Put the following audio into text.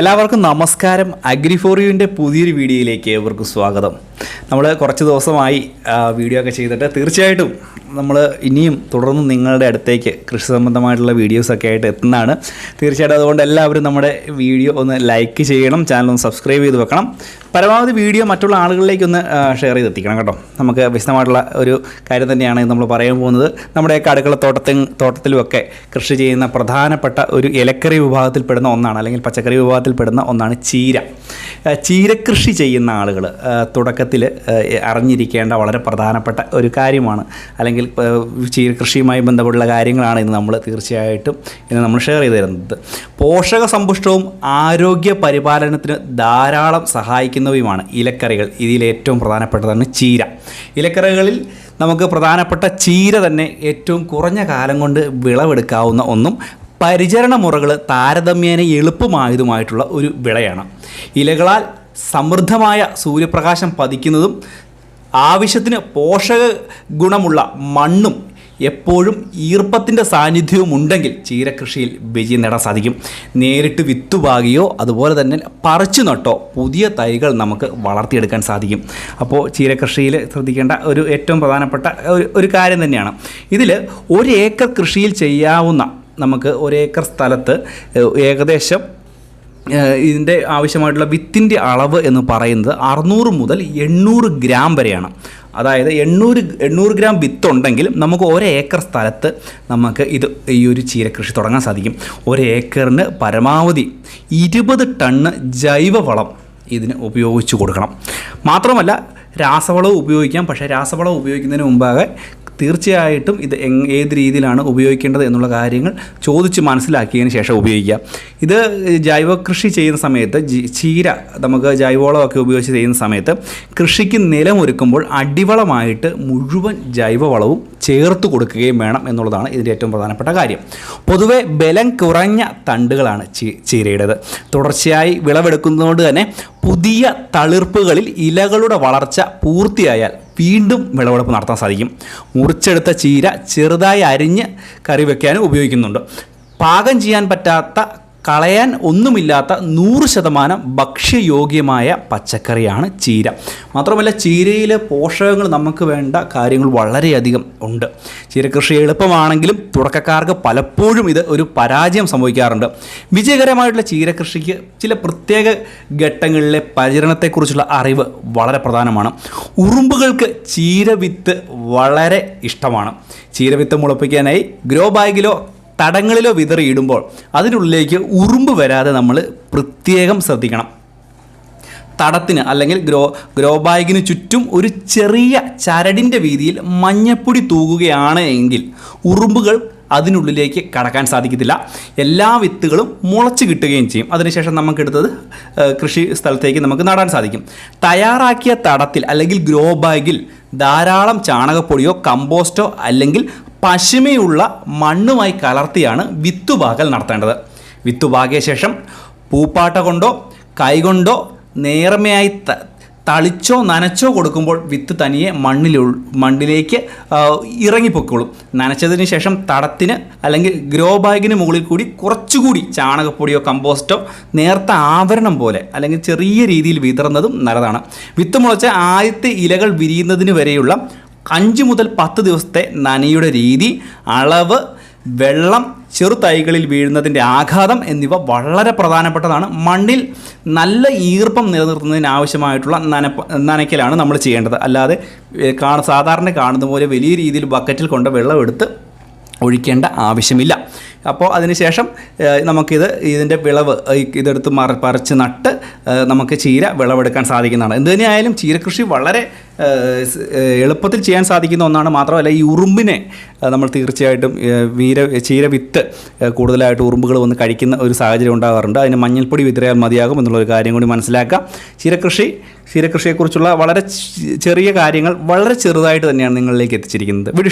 എല്ലാവർക്കും നമസ്കാരം. അഗ്രിഫോറിയുവിന്റെ പുതിയൊരു വീഡിയോയിലേക്ക് ഏവർക്കും സ്വാഗതം. നമ്മൾ കുറച്ച് ദിവസമായി വീഡിയോ ഒക്കെ ചെയ്തിട്ട് തീർച്ചയായിട്ടും നമ്മൾ ഇനിയും തുടർന്ന് നിങ്ങളുടെ അടുത്തേക്ക് കൃഷി സംബന്ധമായിട്ടുള്ള വീഡിയോസൊക്കെ ആയിട്ട് എത്തുന്നതാണ്. തീർച്ചയായിട്ടും അതുകൊണ്ട് എല്ലാവരും നമ്മുടെ വീഡിയോ ഒന്ന് ലൈക്ക് ചെയ്യണം ചാനൽ ഒന്ന് സബ്സ്ക്രൈബ് ചെയ്ത് വെക്കണം. പരമാവധി വീഡിയോ മറ്റുള്ള ആളുകളിലേക്ക് ഒന്ന് ഷെയർ ചെയ്ത് എത്തിക്കണം കേട്ടോ. നമുക്ക് വിശദമായിട്ടുള്ള ഒരു കാര്യം തന്നെയാണ് നമ്മൾ പറയാൻ പോകുന്നത്. നമ്മുടെ അടുക്കള തോട്ടത്തിൽ തോട്ടത്തിലുമൊക്കെ കൃഷി ചെയ്യുന്ന പ്രധാനപ്പെട്ട ഒരു ഇലക്കറി വിഭാഗത്തിൽപ്പെടുന്ന ഒന്നാണ് അല്ലെങ്കിൽ പച്ചക്കറി വിഭാഗത്തിൽപ്പെടുന്ന ഒന്നാണ് ചീര. ചീരകൃഷി ചെയ്യുന്ന ആളുകൾ തുടക്കത്തിൽ അറിഞ്ഞിരിക്കേണ്ട വളരെ പ്രധാനപ്പെട്ട ഒരു കാര്യമാണ്. അല്ലെങ്കിൽ ചീരകൃഷിയുമായി ബന്ധപ്പെട്ടുള്ള കാര്യങ്ങളാണ് ഇന്ന് നമ്മൾ തീർച്ചയായിട്ടും ഇന്ന് നമ്മൾ ഷെയർ ചെയ്തു തരുന്നത്. പോഷക സമ്പുഷ്ടവും ആരോഗ്യ പരിപാലനത്തിന് ധാരാളം സഹായിക്കുന്നവയുമാണ് ഇലക്കറികൾ. ഇതിൽ ഏറ്റവും പ്രധാനപ്പെട്ടതാണ് ചീര. ഇലക്കറികളിൽ നമുക്ക് പ്രധാനപ്പെട്ട ചീര തന്നെ ഏറ്റവും കുറഞ്ഞ കാലം കൊണ്ട് വിളവെടുക്കാവുന്ന ഒന്നും പരിചരണ മുറകൾ താരതമ്യേന എളുപ്പമായതുമായിട്ടുള്ള ഒരു വിളയാണ്. ഇലകളാൽ സമൃദ്ധമായ സൂര്യപ്രകാശം പതിക്കുന്നതും ആവശ്യത്തിന് പോഷക ഗുണമുള്ള മണ്ണും എപ്പോഴും ഈർപ്പത്തിന്റെ സാന്നിധ്യവും ഉണ്ടെങ്കിൽ ചീരകൃഷിയിൽ വിജയം നേടാൻ സാധിക്കും. നേരിട്ട് വിത്തുപാകിയോ അതുപോലെ തന്നെ പറിച്ചു നട്ടോ പുതിയ തൈകൾ നമുക്ക് വളർത്തിയെടുക്കാൻ സാധിക്കും. അപ്പോൾ ചീരകൃഷിയിൽ ശ്രദ്ധിക്കേണ്ട ഒരു ഏറ്റവും പ്രധാനപ്പെട്ട ഒരു കാര്യം തന്നെയാണ്. ഇതിൽ ഒരു ഏക്കർ കൃഷിയിൽ ചെയ്യാവുന്ന നമുക്ക് ഒരു ഏക്കർ സ്ഥലത്ത് ഏകദേശം ഇതിന്റെ ആവശ്യമായിട്ടുള്ള വിത്തിന്റെ അളവ് എന്ന് പറയുന്നത് അറുന്നൂറ് മുതൽ എണ്ണൂറ് ഗ്രാം വരെയാണ്. അതായത് എണ്ണൂറ് എണ്ണൂറ് ഗ്രാം വിത്ത് ഉണ്ടെങ്കിൽ നമുക്ക് ഒരേക്കർ സ്ഥലത്ത് നമുക്ക് ഇത് ഈ ഒരു ചീരകൃഷി തുടങ്ങാൻ സാധിക്കും. ഒരേക്കറിന് പരമാവധി ഇരുപത് ടണ്ണ് ജൈവവളം ഇതിന് ഉപയോഗിച്ച് കൊടുക്കണം. മാത്രമല്ല രാസവളവും ഉപയോഗിക്കാം. പക്ഷേ രാസവളം ഉപയോഗിക്കുന്നതിന് മുമ്പാകെ തീർച്ചയായിട്ടും ഇത് ഏത് രീതിയിലാണ് ഉപയോഗിക്കേണ്ടത് എന്നുള്ള കാര്യങ്ങൾ ചോദിച്ച് മനസ്സിലാക്കിയതിന് ശേഷം ഉപയോഗിക്കുക ഇത് ജൈവ കൃഷി ചെയ്യുന്ന സമയത്ത് ചീര നമുക്ക് ജൈവവളമൊക്കെ ഉപയോഗിച്ച് ചെയ്യുന്ന സമയത്ത് കൃഷിക്ക് നിലമൊരുക്കുമ്പോൾ അടിവളമായിട്ട് മുഴുവൻ ജൈവവളവും ചേർത്ത് കൊടുക്കുകയും വേണം എന്നുള്ളതാണ് ഇതിന്റെ ഏറ്റവും പ്രധാനപ്പെട്ട കാര്യം. പൊതുവെ ബലം കുറഞ്ഞ തണ്ടുകളാണ് ചീരയുടേത്. തുടർച്ചയായി വിളവെടുക്കുന്നതുകൊണ്ട് തന്നെ പുതിയ തളിർപ്പുകളിൽ ഇലകളുടെ വളർച്ച പൂർത്തിയായാൽ വീണ്ടും വിളവെടുപ്പ് നടത്താൻ സാധിക്കും. മുറിച്ചെടുത്ത ചീര ചെറുതായി അരിഞ്ഞ് കറി വയ്ക്കാനും ഉപയോഗിക്കുന്നുണ്ട്. പാകം ചെയ്യാൻ പറ്റാത്ത കളയാൻ ഒന്നുമില്ലാത്ത നൂറ് ശതമാനം ഭക്ഷ്യയോഗ്യമായ പച്ചക്കറിയാണ് ചീര. മാത്രമല്ല ചീരയിലെ പോഷകങ്ങൾ നമുക്ക് വേണ്ട കാര്യങ്ങൾ വളരെയധികം ഉണ്ട്. ചീരകൃഷി എളുപ്പമാണെങ്കിലും തുടക്കക്കാർക്ക് പലപ്പോഴും ഇത് ഒരു പരാജയം സംഭവിക്കാറുണ്ട്. വിജയകരമായിട്ടുള്ള ചീരകൃഷിക്ക് ചില പ്രത്യേക ഘട്ടങ്ങളിലെ പരിചരണത്തെക്കുറിച്ചുള്ള അറിവ് വളരെ പ്രധാനമാണ്. ഉറുമ്പുകൾക്ക് ചീരവിത്ത് വളരെ ഇഷ്ടമാണ്. ചീരവിത്ത് മുളപ്പിക്കാനായി ഗ്രോ ബാഗിലോ തടങ്ങളിലോ വിതറിയിടുമ്പോൾ അതിനുള്ളിലേക്ക് ഉറുമ്പ് വരാതെ നമ്മൾ പ്രത്യേകം ശ്രദ്ധിക്കണം. തടത്തിന് അല്ലെങ്കിൽ ഗ്രോ ഗ്രോ ബാഗിന് ചുറ്റും ഒരു ചെറിയ ചരടിന്റെ വീതിയിൽ മഞ്ഞപ്പൊടി തൂകുകയാണ് എങ്കിൽ ഉറുമ്പുകൾ അതിനുള്ളിലേക്ക് കടക്കാൻ സാധിക്കത്തില്ല. എല്ലാ വിത്തുകളും മുളച്ച് കിട്ടുകയും ചെയ്യും. അതിനുശേഷം നമുക്കെടുത്തത് കൃഷി സ്ഥലത്തേക്ക് നമുക്ക് നടാൻ സാധിക്കും. തയ്യാറാക്കിയ തടത്തിൽ അല്ലെങ്കിൽ ഗ്രോ ബാഗിൽ ധാരാളം ചാണകപ്പൊടിയോ കമ്പോസ്റ്റോ അല്ലെങ്കിൽ പശിമയുള്ള മണ്ണുമായി കലർത്തിയാണ് വിത്തുപാകൽ നടത്തേണ്ടത്. വിത്തുപാകിയ ശേഷം പൂപ്പാട്ട കൊണ്ടോ കൈകൊണ്ടോ നേർമയായി തളിച്ചോ നനച്ചോ കൊടുക്കുമ്പോൾ വിത്ത് തനിയെ മണ്ണിൽ മണ്ണിലേക്ക് ഇറങ്ങിപ്പൊക്കോളും. നനച്ചതിന് ശേഷം തടത്തിന് അല്ലെങ്കിൽ ഗ്രോ ബാഗിന് മുകളിൽ കൂടി കുറച്ചുകൂടി ചാണകപ്പൊടിയോ കമ്പോസ്റ്റോ നേർത്ത ആവരണം പോലെ അല്ലെങ്കിൽ ചെറിയ രീതിയിൽ വിതറുന്നതും നല്ലതാണ്. വിത്ത് മുളച്ച് ആദ്യത്തെ ഇലകൾ വിരിയുന്നതിന് വരെയുള്ള അഞ്ച് മുതൽ പത്ത് ദിവസത്തെ നനയുടെ രീതി അളവ് വെള്ളം ചെറു തൈകളിൽ വീഴുന്നതിന്റെ ആഘാതം എന്നിവ വളരെ പ്രധാനപ്പെട്ടതാണ്. മണ്ണിൽ നല്ല ഈർപ്പം നിലനിർത്തുന്നതിന് ആവശ്യമായിട്ടുള്ള നന നനയ്ക്കലാണ് നമ്മൾ ചെയ്യേണ്ടത്. അല്ലാതെ സാധാരണ കാണുന്ന പോലെ വലിയ രീതിയിൽ ബക്കറ്റിൽ കൊണ്ട് വെള്ളം എടുത്ത് ഒഴിക്കേണ്ട ആവശ്യമില്ല. അപ്പോൾ അതിനുശേഷം നമുക്കിത് ഇതിന്റെ വിളവ് ഇതെടുത്ത് മറ പറിച്ച് നട്ട് നമുക്ക് ചീര വിളവെടുക്കാൻ സാധിക്കുന്നതാണ്. എന്ത് തന്നെയായാലും ചീരകൃഷി വളരെ എളുപ്പത്തിൽ ചെയ്യാൻ സാധിക്കുന്ന ഒന്നാണ്. മാത്രമല്ല ഈ ഉറുമ്പിനെ നമ്മൾ തീർച്ചയായിട്ടും വീര ചീര വിത്ത് കൂടുതലായിട്ട് ഉറുമ്പുകൾ വന്ന് കഴിക്കുന്ന ഒരു സാഹചര്യം ഉണ്ടാകാറുണ്ട് അതിന് മഞ്ഞൾപ്പൊടി വിതറിയാൽ മതിയാകും എന്നുള്ളൊരു കാര്യം കൂടി മനസ്സിലാക്കാം. ചീരകൃഷി ചീരകൃഷിയെക്കുറിച്ചുള്ള വളരെ ചെറിയ കാര്യങ്ങൾ വളരെ ചെറുതായിട്ട് തന്നെയാണ് നിങ്ങളിലേക്ക് എത്തിച്ചിരിക്കുന്നത്.